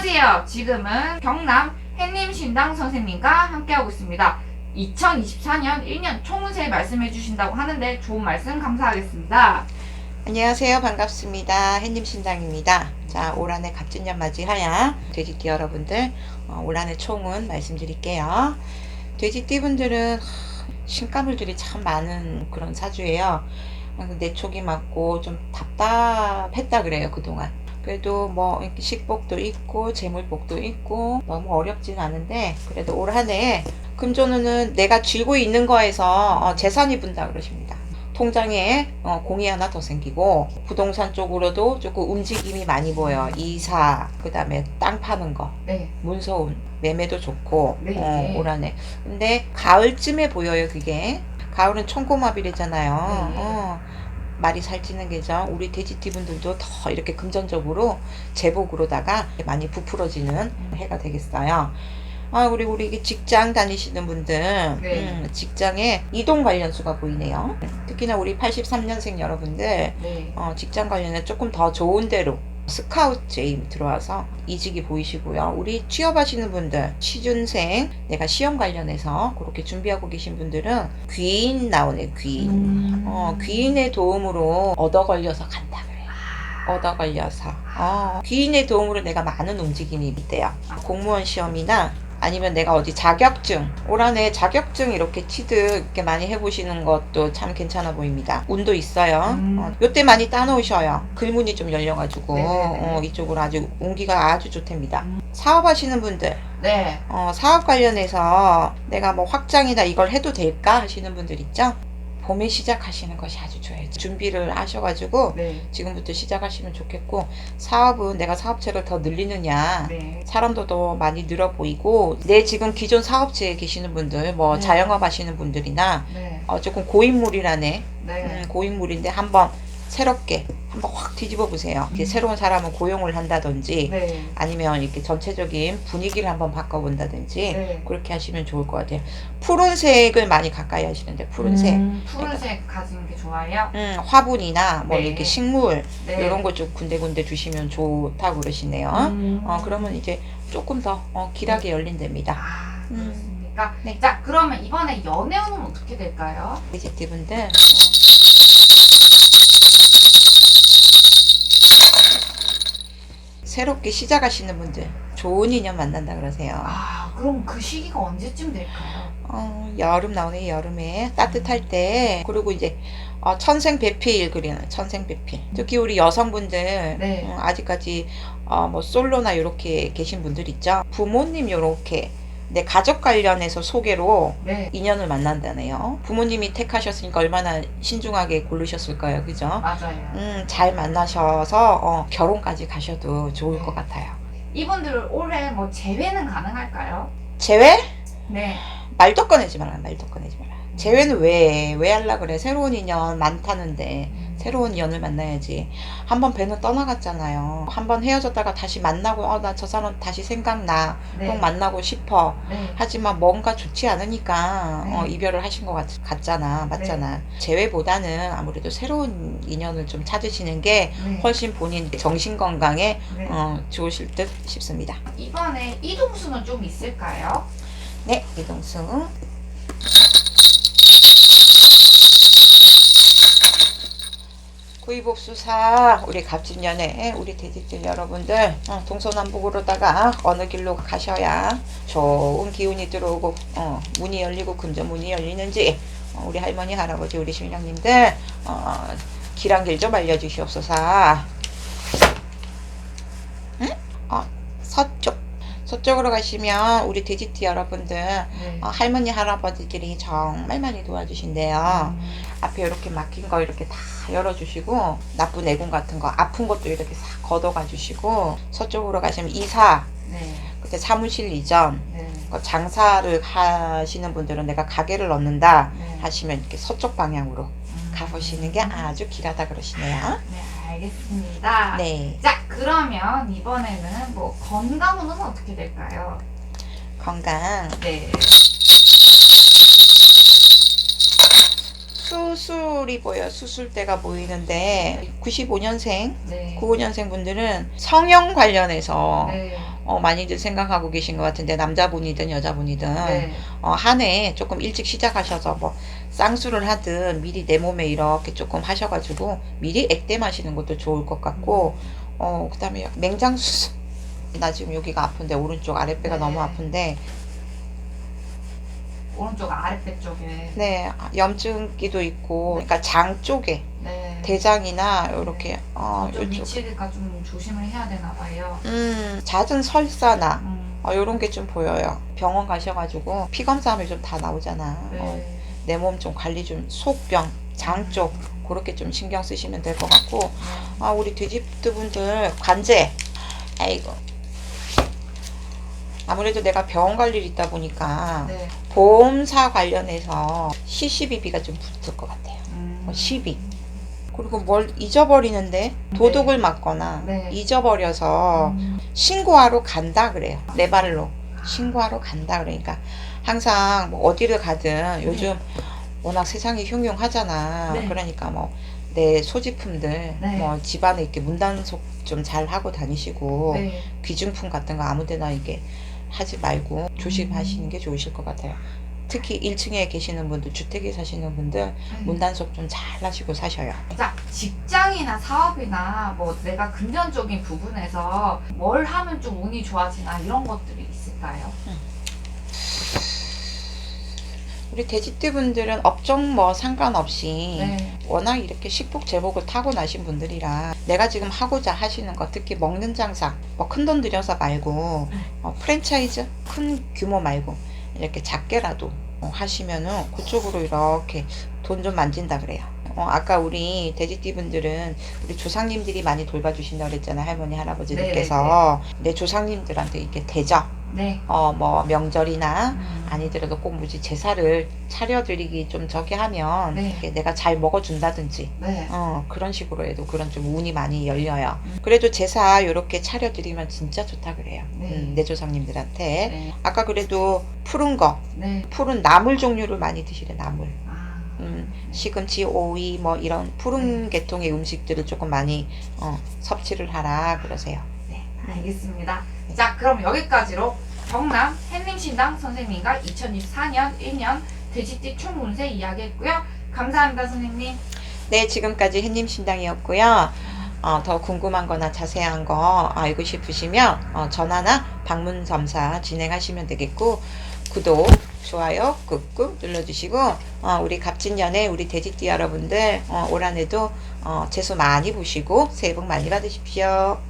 안녕하세요. 지금은 경남 햇님신당 선생님과 함께하고 있습니다. 2024년 1년 총운세 말씀해 주신다고 하는데 좋은 말씀 감사하겠습니다. 안녕하세요. 반갑습니다. 햇님 신당입니다. 자, 올 한해 갑진년 맞이하여 돼지띠 여러분들 어, 올 한해 총은 말씀드릴게요. 돼지띠 분들은 하, 신가물들이 참 많은 그런 사주예요. 내 촉이 많고 좀 답답했다 그래요 그동안. 그래도 뭐 식복도 있고 재물복도 있고 너무 어렵진 않은데 그래도 올 한해 금전운은 내가 쥐고 있는 거에서 어, 재산이 분다 그러십니다. 통장에 어, 공이 하나 더 생기고 부동산 쪽으로도 조금 움직임이 많이 보여. 이사 그다음에 땅 파는 거 네. 문서운 매매도 좋고 네. 어, 올 한해. 근데 가을쯤에 보여요 그게. 가을은 청고마비래잖아요. 네. 어, 말이 살찌는 계절. 우리 돼지띠 분들도 더 이렇게 금전적으로 제복으로다가 많이 부풀어지는 해가 되겠어요. 아, 우리 우리 직장 다니시는 분들, 네. 음, 직장에 이동 관련 수가 보이네요. 특히나 우리 83년생 여러분들, 네. 어, 직장 관련해 조금 더 좋은 데로 스카우트 제임 들어와서 이직이 보이시고요. 우리 취업하시는 분들, 취준생, 내가 시험 관련해서 그렇게 준비하고 계신 분들은 귀인 나오네, 귀인. 음. 어, 귀인의 도움으로 얻어 걸려서 간다 그래요. 얻어 걸려서. 어, 귀인의 도움으로 내가 많은 움직임이 있대요. 공무원 시험이나 아니면 내가 어디 자격증, 올 한해 자격증 이렇게 취득 이렇게 많이 해보시는 것도 참 괜찮아 보입니다. 운도 있어요. 음. 어, 요때 많이 따놓으셔요. 글문이 좀 열려가지고 네네네. 어, 이쪽으로 아주 운기가 아주 좋답니다. 음. 사업하시는 분들, 네. 어, 사업 관련해서 내가 뭐 확장이나 이걸 해도 될까 하시는 분들 있죠? 봄에 시작하시는 것이 아주 좋아요. 준비를 하셔가지고 네. 지금부터 시작하시면 좋겠고 사업은 내가 사업체를 더 늘리느냐 네. 사람도 더 많이 늘어 보이고 내 지금 기존 사업체에 계시는 분들 뭐 네. 자영업 하시는 분들이나 네. 어, 조금 고인물이라네 네. 음, 고인물인데 한번 새롭게 한번 확 뒤집어 보세요. 이제 음. 새로운 사람을 고용을 한다든지 네. 아니면 이렇게 전체적인 분위기를 한번 바꿔본다든지 네. 그렇게 하시면 좋을 것 같아요. 푸른색을 많이 가까이 하시는데 푸른색, 음, 음, 푸른색 가지는 게 좋아요. 화분이나 뭐 네. 이렇게 식물 네. 이런 거 좀 군데군데 두시면 좋다고 그러시네요. 음. 어 그러면 이제 조금 더 어, 길하게 열린답니다. 아, 음. 그렇습니까? 네. 자, 그러면 이번에 연애운은 어떻게 될까요? 돼지띠 분들 어, 새롭게 시작하시는 분들 좋은 인연 만난다 그러세요. 아, 그럼 그 시기가 언제쯤 될까요? 어, 여름 나오네 여름에 따뜻할 때 그리고 이제 어, 천생 배필 그리는 천생 배필 특히 우리 여성분들 네. 어, 아직까지 어, 뭐 솔로나 이렇게 계신 분들 있죠 부모님 요렇게 내 가족 관련해서 소개로 네. 인연을 만난다네요. 부모님이 택하셨으니까 얼마나 신중하게 고르셨을까요? 그죠? 맞아요. 음, 잘 만나셔서 어, 결혼까지 가셔도 좋을 것 같아요. 이분들 올해 뭐 재회는 가능할까요? 제외 네. 말도 꺼내지 마라 말도 꺼내지 마라. 재회는 왜왜 할라 그래? 새로운 인연 많다는데 새로운 인연을 만나야지 한번 배는 떠나갔잖아요 한번 헤어졌다가 다시 만나고 어, 나 저 사람 다시 생각나 네. 꼭 만나고 싶어 네. 하지만 뭔가 좋지 않으니까 네. 어, 이별을 하신 것 같, 같잖아 맞잖아 재회보다는 아무래도 새로운 인연을 좀 찾으시는 게 네. 훨씬 본인 정신 건강에 네. 어, 좋으실 듯 싶습니다 이번에 이동수는 좀 있을까요? 네 이동수 구이복수사 우리 갑진년에 우리 돼지들 여러분들 어, 동서남북으로다가 어느 길로 가셔야 좋은 기운이 들어오고 어, 문이 열리고 금전 문이 열리는지 어, 우리 할머니 할아버지 우리 신랑님들 어, 길한 길 좀 알려주시옵소서 응? 어, 서쪽 서쪽으로 가시면 우리 돼지띠 여러분들 네. 어, 할머니 할아버지들이 정말 많이 도와주신대요. 음. 앞에 이렇게 막힌 거 이렇게 다 열어주시고 나쁜 애군 같은 거 아픈 것도 이렇게 싹 걷어가 주시고 서쪽으로 가시면 이사 네. 그때 사무실 이전 네. 그 장사를 하시는 분들은 내가 가게를 넣는다 네. 하시면 이렇게 서쪽 방향으로 음. 가보시는 게 아주 길하다 그러시네요. 네, 알겠습니다. 네 자, 그러면 이번에는 뭐 건강운은 어떻게 될까요? 건강 네. 수술이 보여 수술대가 보이는데 95년생 네. 95년생 분들은 성형 관련해서 네. 어, 많이들 생각하고 계신 것 같은데 남자분이든 여자분이든 네. 어, 한 해 조금 일찍 시작하셔서 뭐 쌍수를 하든 미리 내 몸에 이렇게 조금 하셔가지고 미리 액땜하시는 것도 좋을 것 같고 어 그다음에 맹장 수술 나 지금 여기가 아픈데 오른쪽 아랫배가 네. 너무 아픈데 오른쪽 아랫배 쪽에. 네 염증기도 있고 그러니까 장 쪽에 네. 대장이나 이렇게 어좀 요쪽 미치니까 좀 조심을 해야 되나 봐요. 음 잦은 설사나 음. 어, 요런 게 좀 보여요. 병원 가셔가지고 피 검사하면 좀 다 나오잖아. 네. 어, 내 몸 좀 관리 좀 속병, 장 쪽 그렇게 좀 신경 쓰시면 될 것 같고 아 우리 돼지분들 관제 아이고 아무래도 내가 병원 갈 일이 있다 보니까 네. 보험사 관련해서 시시비비가 좀 붙을 것 같아요. 음. 뭐 시비 그리고 뭘 잊어버리는데 도둑을 맞거나 네. 잊어버려서 음. 신고하러 간다 그래요. 내 발로 신고하러 간다 그러니까 항상 뭐 어디를 가든 요즘 워낙 세상이 흉흉하잖아. 네. 그러니까 뭐 내 소지품들 네. 뭐 집안에 이렇게 문단속 좀 잘 하고 다니시고 네. 귀중품 같은 거 아무데나 이게 하지 말고 조심하시는 게 좋으실 것 같아요. 특히 1층에 계시는 분들, 주택에 사시는 분들 문단속 좀 잘 하시고 사셔요. 자, 직장이나 사업이나 뭐 내가 금전적인 부분에서 뭘 하면 좀 운이 좋아지나 이런 것들이 있을까요? 우리 돼지띠 분들은 업종 뭐 상관없이 네. 워낙 이렇게 식복 제복을 타고 나신 분들이라 내가 지금 하고자 하시는 것 특히 먹는 장사 뭐 큰 돈 들여서 말고 네. 어, 프랜차이즈 큰 규모 말고 이렇게 작게라도 어, 하시면은 그쪽으로 이렇게 돈 좀 만진다 그래요. 어, 아까 우리 돼지띠 분들은 우리 조상님들이 많이 돌봐주신다 그랬잖아요 할머니 할아버지들께서 내 조상님들한테 이렇게 대접 네. 어 뭐 명절이나 음. 아니더라도 꼭 뭐지 제사를 차려드리기 좀 저기 하면 네. 내가 잘 먹어준다든지 네. 어 그런 식으로 해도 그런 좀 운이 많이 열려요. 음. 그래도 제사 요렇게 차려드리면 진짜 좋다 그래요. 네. 음, 내 조상님들한테 네. 아까 그래도 푸른 거 네. 푸른 나물 종류를 많이 드시래 나물. 아. 음, 시금치, 오이 뭐 이런 푸른 계통의 음식들을 조금 많이 어, 섭취를 하라 그러세요. 네, 알겠습니다. 자, 그럼 여기까지로 경남 햇님신당 선생님과 2024년 1년 돼지띠 총운세 이야기했고요. 감사합니다, 선생님. 네, 지금까지 햇님 신당이었고요. 어, 더 궁금한 거나 자세한 거 알고 싶으시면 어, 전화나 방문 점사 진행하시면 되겠고 구독, 좋아요 꾹꾹 눌러주시고 어, 우리 갑진년에 우리 돼지띠 여러분들 어, 올 한해도 어, 재수 많이 보시고 새해 복 많이 받으십시오.